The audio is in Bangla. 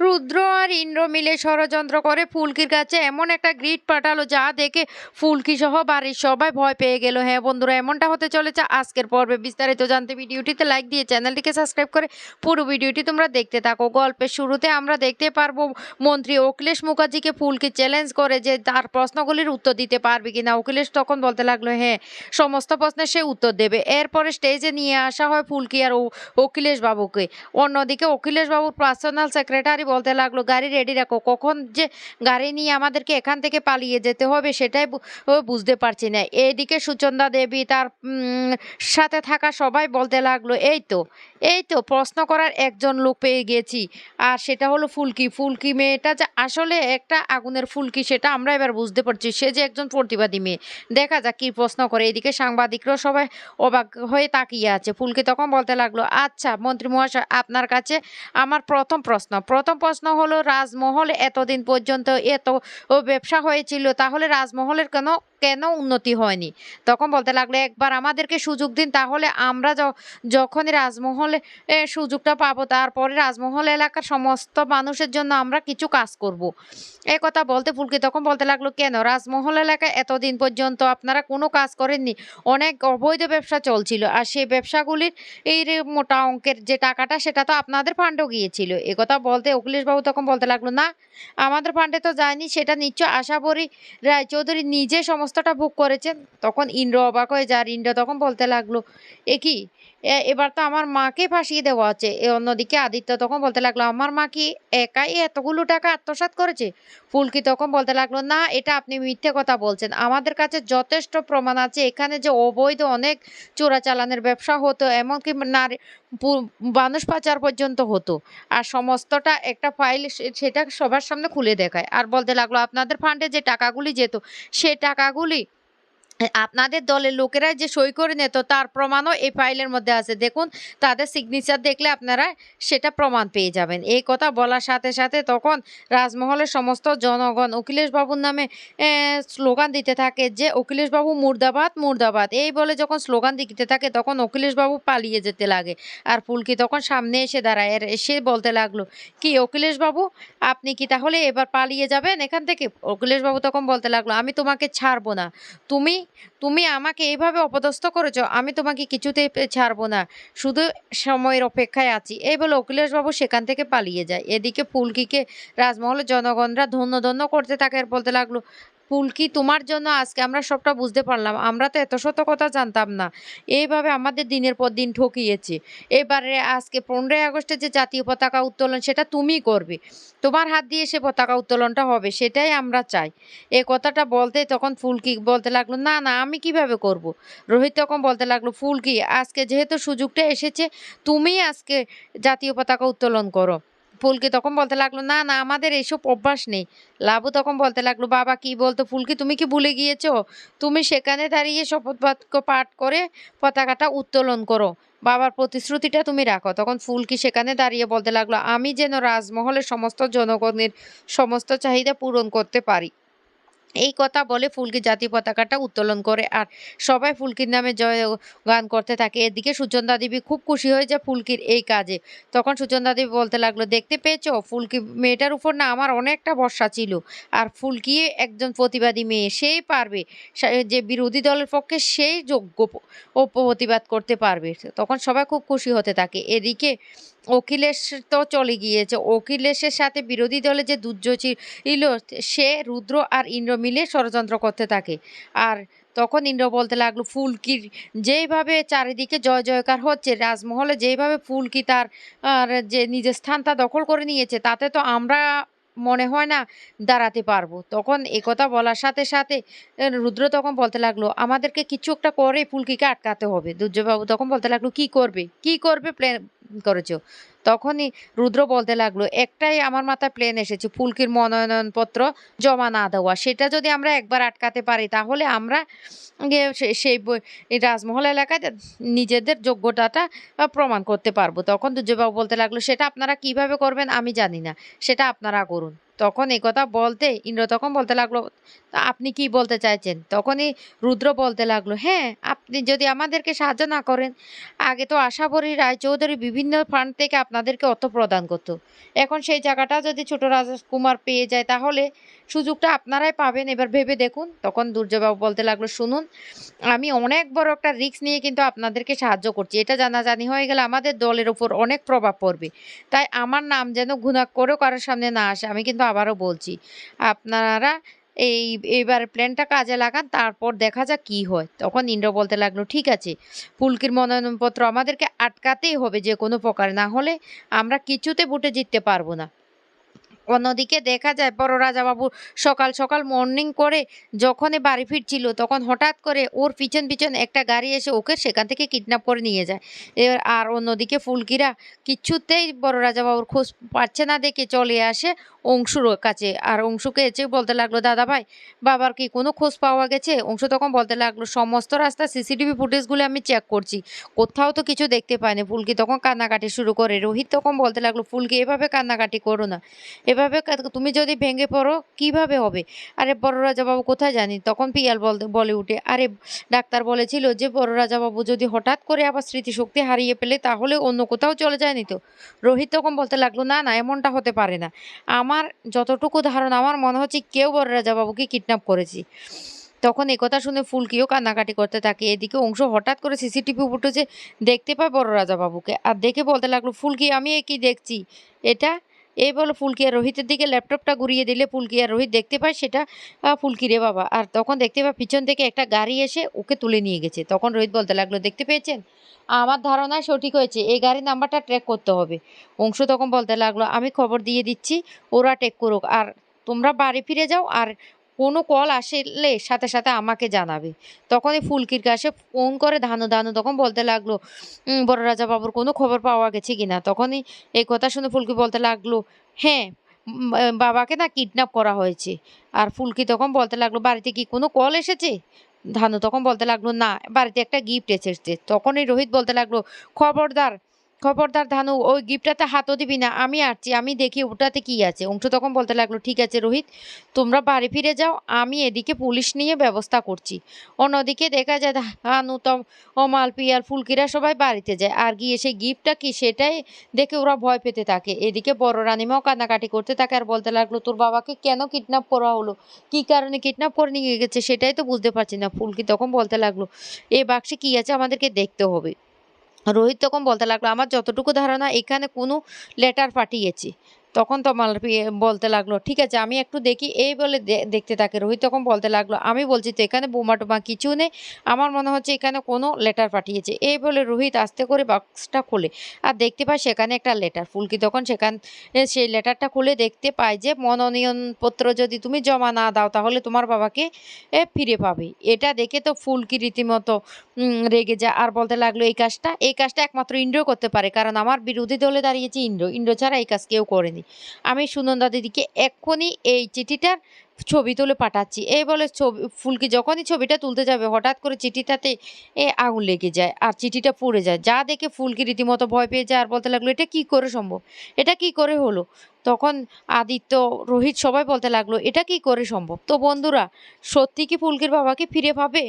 রুদ্র আর ইন্দ্র মিলে ষড়যন্ত্র করে ফুলকির কাছে এমন একটা গ্রিড পাঠালো যা দেখে ফুলকি সহ বাড়ির সবাই ভয় পেয়ে গেল। হ্যাঁ বন্ধুরা, এমনটা হতে চলেছে আজকের পর্বে। বিস্তারিত জানতে ভিডিওটিতে লাইক দিয়ে চ্যানেলটিকে সাবস্ক্রাইব করে পুরো ভিডিওটি তোমরা দেখতে থাকো। গল্পের শুরুতে আমরা দেখতে পারব মন্ত্রী অখিলেশ মুখার্জিকে ফুলকি চ্যালেঞ্জ করে যে তার প্রশ্নগুলির উত্তর দিতে পারবে কিনা। অখিলেশ তখন বলতে লাগল হ্যাঁ সমস্ত প্রশ্নের সে উত্তর দেবে। এরপরে স্টেজে নিয়ে আসা হয় ফুলকি আর অখিলেশ বাবুকে। অন্যদিকে অখিলেশ বাবুর পার্সোনাল সেক্রেটারি বলতে লাগল, গাড়ি রেডি রাখো, কখন যে গাড়ি নিয়ে আমাদেরকে এখান থেকে পালিয়ে যেতে হবে সেটাই বুঝতে পারছি না। এইদিকে সুচন্দা দেবী তার সাথে থাকা সবাই বলতে লাগল, এই তো এই তো, প্রশ্ন করার একজন লোক পেয়ে গেছি। আর সেটা হলো ফুলকি। ফুলকি মেয়েটা যে আসলে একটা আগুনের ফুলকি, সেটা আমরা এবার বুঝতে পারছি। সে যে একজন প্রতিবাদী মেয়ে। দেখা যাক কি প্রশ্ন করে। এদিকে সাংবাদিকরাও সবাই অবাক হয়ে তাকিয়ে আছে। ফুলকি তখন বলতে লাগল আচ্ছা মন্ত্রী মহাশয়, আপনার কাছে আমার প্রথম প্রশ্ন। প্রথম প্রশ্ন হলো রাজমহল এতদিন পর্যন্ত এত ব্যবসা হয়েছিল তাহলে রাজমহলের কেন কেন উন্নতি হয়নি? তখন বলতে লাগল একবার আমাদেরকে সুযোগ দিন তাহলে আমরা যখনই রাজমহলে এ, সুযোগটা পাবো তারপরে রাজমহল এলাকার সমস্ত মানুষের জন্য আমরা কিছু কাজ করব। এই কথা বলতে ফুলকি তখন বলতে লাগল কেন? রাজমহল এলাকায় এতদিন পর্যন্ত আপনারা কোনো কাজ করেননি অনেক অবৈধ ব্যবসা চলছিল আর সেই ব্যবসাগুলির এই মোটা অঙ্কের যে টাকাটা সেটা তো আপনাদের ফান্ডও গিয়েছিল। এ কথা বলতে অখিলেশবাবু তখন বলতে লাগল, না, আমাদের ফান্ডে তো যায়নি, সেটা নিশ্চয় আশা করি রায়চৌধুরী নিজে সমস্তটা ভোগ করেছেন। তখন ইন্দ্র অবাক হয়ে যার ইন্দ্র তখন বলতে লাগল, এ কি? এবার তো আমার মাকে ফাঁসিয়ে দেওয়া আছে এ, অন্যদিকে আদিত্য তখন বলতে লাগল, আমার মা কি একাই এতগুলো টাকা আত্মসাৎ করেছে? ফুলকি তখন বলতে লাগল, না, এটা আপনি মিথ্যে কথা বলছেন। আমাদের কাছে যথেষ্ট প্রমাণ আছে। এখানে যে অবৈধ অনেক চোরাচালানের ব্যবসা হতো, এমনকি নারী মানুষ পাচার পর্যন্ত হতো। আর সমস্তটা একটা ফাইল সেটা সবার সামনে খুলে দেখায়। আর বলতে লাগল, আপনাদের ফান্ডে যে টাকাগুলি যেত, সে টাকাগুলি আপনাদের দলের লোকেরা যে সই করে নিত তার প্রমাণও এই ফাইলের মধ্যে আছে। দেখুন, তাদের সিগনেচার দেখলে আপনারা সেটা প্রমাণ পেয়ে যাবেন। এই কথা বলার সাথে সাথে তখন রাজমহলের সমস্ত জনগণ অখিলেশ বাবুর নামে স্লোগান দিতে থাকে যে, অখিলেশ বাবু মুর্দাবাদ মুর্দাবাদ। এই বলে যখন স্লোগান দিতে থাকে, তখন অখিলেশ বাবু পালিয়ে যেতে লাগে। আর ফুলকি তখন সামনে এসে দাঁড়ায়। আর এসে বলতে লাগল, কি অখিলেশ বাবু, আপনি কি তাহলে এবার পালিয়ে যাবেন এখান থেকে? অখিলেশ বাবু তখন বলতে লাগল, আমি তোমাকে ছাড়বো না। তুমি তুমি আমাকে এইভাবে অপদস্থ করেছ, আমি তোমাকে কিছুতেই ছাড়ব না। শুধু সময়ের অপেক্ষায় আছি। এই বলে অখিলেশবাবু সেখান থেকে পালিয়ে যায়। এদিকে ফুলকিকে রাজমহলের জনগণরা ধন্য ধন্য করতে থাকে আর বলতে লাগল ফুলকি তোমার জন্য আজকে? আমরা সবটা বুঝতে পারলাম। আমরা তো এত শত কথা জানতাম না। এইভাবে আমাদের দিনের পর দিন ঠকিয়েছে। এবারে আজকে পনেরোই আগস্টে যে জাতীয় পতাকা উত্তোলন, সেটা তুমি করবে। তোমার হাত দিয়ে সে পতাকা উত্তোলনটা হবে, সেটাই আমরা চাই। এ কথাটা বলতে তখন ফুলকি বলতে লাগল, না না, আমি কীভাবে করব। রোহিত তখন বলতে লাগল, ফুলকি, আজকে যেহেতু সুযোগটা এসেছে, তুমি আজকে জাতীয় পতাকা উত্তোলন করো। ফুলকি তখন বলতে লাগল, না না, আমাদের এসব অভ্যাস নেই। লাভু তখন বলতে লাগল, বাবা, কি বলতো ফুলকি, তুমি কি ভুলে গিয়েছো? তুমি সেখানে দাঁড়িয়ে শপথ বাক্য পাঠ করে পতাকাটা উত্তোলন করো। বাবার প্রতিশ্রুতিটা তুমি রাখো। তখন ফুলকি সেখানে দাঁড়িয়ে বলতে লাগল, আমি যেন রাজমহলের সমস্ত জনগণের সমস্ত চাহিদা পূরণ করতে পারি। এই কথা বলে ফুলকি জাতীয় পতাকাটা উত্তোলন করে আর সবাই ফুলকির নামে জয় গান করতে থাকে। এদিকে সুচন্দা দেবী খুব খুশি হয়ে যায় ফুলকির এই কাজে। তখন সুচন্দা দেবী বলতে লাগল, দেখতে পেয়েছ? ফুলকি মেয়েটার উপর না আমার অনেকটা ভরসা ছিল। আর ফুলকি একজন প্রতিবাদী মেয়ে সেই পারবে। যে বিরোধী দলের পক্ষে সেই যোগ্য ও প্রতিবাদ করতে পারবে। তখন সবাই খুব খুশি হতে থাকে। এদিকে অখিলেশ তো চলে গিয়েছে। অখিলেশের সাথে বিরোধী দলে যে দুর্যোগ ছিল, সে রুদ্র আর ইন্দ্র মিলে ষড়যন্ত্র করতে থাকে। আর তখন ইন্দ্র বলতে লাগল, ফুলকির যেইভাবে চারিদিকে জয় জয়কার হচ্ছে, রাজমহলে যেইভাবে ফুলকি তার যে নিজের স্থানটা দখল করে নিয়েছে, তাতে তো আমরা মনে হয় না দাঁড়াতে পারব। তখন একথা বলার সাথে সাথে রুদ্র তখন বলতে লাগল, আমাদেরকে কিছু একটা করে ফুলকিকে আটকাতে হবে। দুর্যোগবাবু তখন বলতে লাগল, কি করবে? কি করবে প্ল্যান করেছ? তখনই রুদ্র বলতে লাগল, একটাই আমার মাথায় প্লেন এসেছে, ফুলকির মনোনয়নপত্র জমা না দেওয়া। সেটা যদি আমরা একবার আটকাতে পারি, তাহলে আমরা সেই রাজমহল এলাকায় নিজেদের যোগ্যতাটা প্রমাণ করতে পারব। তখন দুর্যোগবাবু বলতে লাগল, সেটা আপনারা কীভাবে করবেন আমি জানি না। সেটা আপনারা করুন। তখন এ কথা বলতে, ইন্দ্র তখন বলতে লাগল আপনি কি বলতে চাইছেন? তখনই রুদ্র বলতে লাগল হ্যাঁ আপনি যদি আমাদেরকে সাহায্য না করেন, আগে তো আশা আশাবরী রায়চৌধুরী বিভিন্ন ফান্ড থেকে আপনাদেরকে অর্থ প্রদান করতো। এখন সেই জায়গাটা যদি ছোট রাজকুমার পেয়ে যায় তাহলে সুযোগটা আপনারাই পাবেন। এবার ভেবে দেখুন। তখন দুর্যোগবাবু বলতে লাগল, শুনুন, আমি অনেক বড় একটা রিস্ক নিয়ে কিন্তু আপনাদেরকে সাহায্য করছি। এটা জানাজানি হয়ে গেলে আমাদের দলের উপর অনেক প্রভাব পড়বে। তাই আমার নাম যেন ঘুণা করেও কারোর সামনে না আসে, আমি কিন্তু আবারও বলছি, আপনারা এই এবার প্ল্যানটা কাজে লাগান, তারপর দেখা যাক কি হয়। তখন ইন্দ্র বলতে লাগল, ঠিক আছে, ফুলকির মনোনয়নপত্র আমাদেরকে আটকাতেই হবে যে কোনো প্রকার। না হলে আমরা কিছুতে বুটে জিততে পারব না। অন্যদিকে দেখা যায় বড় রাজাবাবু সকাল সকাল মর্নিং করে যখনই বাড়ি ফিরছিল তখন হঠাৎ করে ওর পিছন পিছন একটা গাড়ি এসে ওকে সেখান থেকে কিডন্যাপ করে নিয়ে যায়। এবার আর অন্যদিকে ফুলকিরা কিচ্ছুতেই বড় রাজাবাবুর খোঁজ পাচ্ছে না দেখে চলে আসে। অংশুর কাছে। আর অংশুকে এসে বলতে লাগল, দাদা ভাই, বাবার কি কোনো খোঁজ পাওয়া গেছে? অংশু তখন বলতে লাগল, সমস্ত রাস্তা সিসিটিভি ফুটেজগুলো আমি চেক করছি। কোথাও তো কিছু দেখতে পাইনি। ফুলকি তখন কান্নাকাটি শুরু করে। রোহিত তখন বলতে লাগল, ফুলকি, এভাবে কান্নাকাটি করো না। এভাবে তুমি যদি ভেঙে পড়ো, কীভাবে হবে? আরে, বড় রাজাবাবু, কোথায় জানি? তখন পিয়াল বলতে বলে উঠে, আরে, ডাক্তার বলেছিল যে, বড় রাজাবাবু যদি হঠাৎ করে আবার স্মৃতিশক্তি হারিয়ে ফেলে, তাহলে অন্য কোথাও চলে যায়নি তো? রোহিত তখন বলতে লাগল, না না, এমনটা হতে পারে না। আমার যতটুকু ধারণা, আমার মনে হচ্ছে কেউ বড় রাজাবাবুকে কিডন্যাপ করেছি। তখন একথা কথা শুনে ফুলকিও কান্নাকাটি করতে থাকে। এদিকে অংশ হঠাৎ করে সিসিটিভি ফুটেছে দেখতে পায় বড় রাজাবাবুকে আর দেখে বলতে লাগল, ফুলকি, আমি এ কি দেখছি? এটা এই বলো ফুলকি আর রোহিতের দিকে ল্যাপটপটা ঘুরিয়ে দিলে ফুলকি আর রোহিত দেখতে পায় সেটা ফুলকি রে বাবা। আর তখন দেখতে পায় পিছন থেকে একটা গাড়ি এসে ওকে তুলে নিয়ে গেছে। তখন রোহিত বলতে লাগল, দেখতে পেয়েছেন? আমার ধারণা সঠিক হয়েছে। এই গাড়ির নাম্বারটা ট্র্যাক করতে হবে। অংশ তখন বলতে লাগল, আমি খবর দিয়ে দিচ্ছি, ওরা ট্র্যাক করুক। আর তোমরা বাড়ি ফিরে যাও, আর কোনো কল আসলে সাথে সাথে আমাকে জানাবে। তখনই ফুলকির কাছে ফোন করে ধানু ধানু তখন বলতে লাগল বড় রাজা বাবুর কোনো খবর পাওয়া গেছে কিনা তখনই এই কথা শুনে ফুলকি বলতে লাগল হ্যাঁ বাবাকে না কিডন্যাপ করা হয়েছে। আর ফুলকি তখন বলতে লাগল, বাড়িতে কি কোনো কল এসেছে? ধানু তখন বলতে লাগল, না, বাড়িতে একটা গিফট এসেছে। তখনই রোহিত বলতে লাগল, খবরদার খবরদার ধানু, ওই গিফটটাতে হাতও দিবি না, আমি আসছি, আমি দেখি ওটাতে কি আছে। অংশ তখন বলতে লাগল, ঠিক আছে রোহিত, তোমরা বাড়ি ফিরে যাও, আমি এদিকে পুলিশ নিয়ে ব্যবস্থা করছি। অন্যদিকে দেখা যায়, ধানু, তম, অমাল পিয়ার ফুলকিরা সবাই বাড়িতে যায়, আর গিয়ে সেই গিফটটা কি সেটাই দেখে ওরা ভয় পেতে থাকে। এদিকে বড় রানিমাও কান্নাকাটি করতে থাকে, আর বলতে লাগল, তোর বাবাকে কেন কিডন্যাপ করা হলো? কি কারণে কিডন্যাপ করে নিয়ে গেছে সেটাই তো বুঝতে পারছি না। ফুলকি তখন বলতে লাগল, এ বাক্সে কি আছে আমাদেরকে দেখতে হবে। রোহিত তখন বলতে লাগল আমার যতটুকু ধারণা এখানে কোনো লেটার পাঠিয়েছে। তখন তমাল পি- বলতে লাগল, ঠিক আছে, আমি একটু দেখি। এই বলে দেখতে থাকে রোহিত তখন বলতে লাগল, আমি বলছি তো এখানে বোমা টোমা কিছু নেই, আমার মনে হচ্ছে এখানে কোনো লেটার পাঠিয়েছে। এই বলে রোহিত আস্তে করে বাক্সটা খোলে। আর দেখতে পায় সেখানে একটা লেটার ফুলকি তখন সেখান সেই লেটারটা খুলে দেখতে পায় যে মনোনয়নপত্র যদি তুমি জমা না দাও, তাহলে তোমার বাবাকে ফিরে পাবে। এটা দেখে তো ফুলকি রীতিমতো রেগে যায়। আর বলতে লাগল, এই কাজটা এই কাজটা একমাত্র ইন্দ্র করতে পারে, কারণ আমার বিরোধী দলে দাঁড়িয়েছে ইন্দ্র। ইন্দ্র ছাড়া এই কাজ কেউ করেনি। আমি সুনন্দা দিদিকে এক্ষুনি এই চিঠিটার ছবি তুলে পাঠাচ্ছি। এই বলে ছবি, ফুলকি যখনই ছবিটা তুলতে যাবে, হঠাৎ করে চিঠিটাতে এ আগুন লেগে যায় আর চিঠিটা পুড়ে যায়। যা দেখে ফুলকি রীতিমতো ভয় পেয়ে যায় আর বলতে লাগল, এটা কি করে সম্ভব? এটা কি করে হলো? তখন আদিত্য, রোহিত সবাই বলতে লাগল, এটা কি করে সম্ভব? তো বন্ধুরা, সত্যি কি ফুলকির বাবাকে ফিরে পাবে?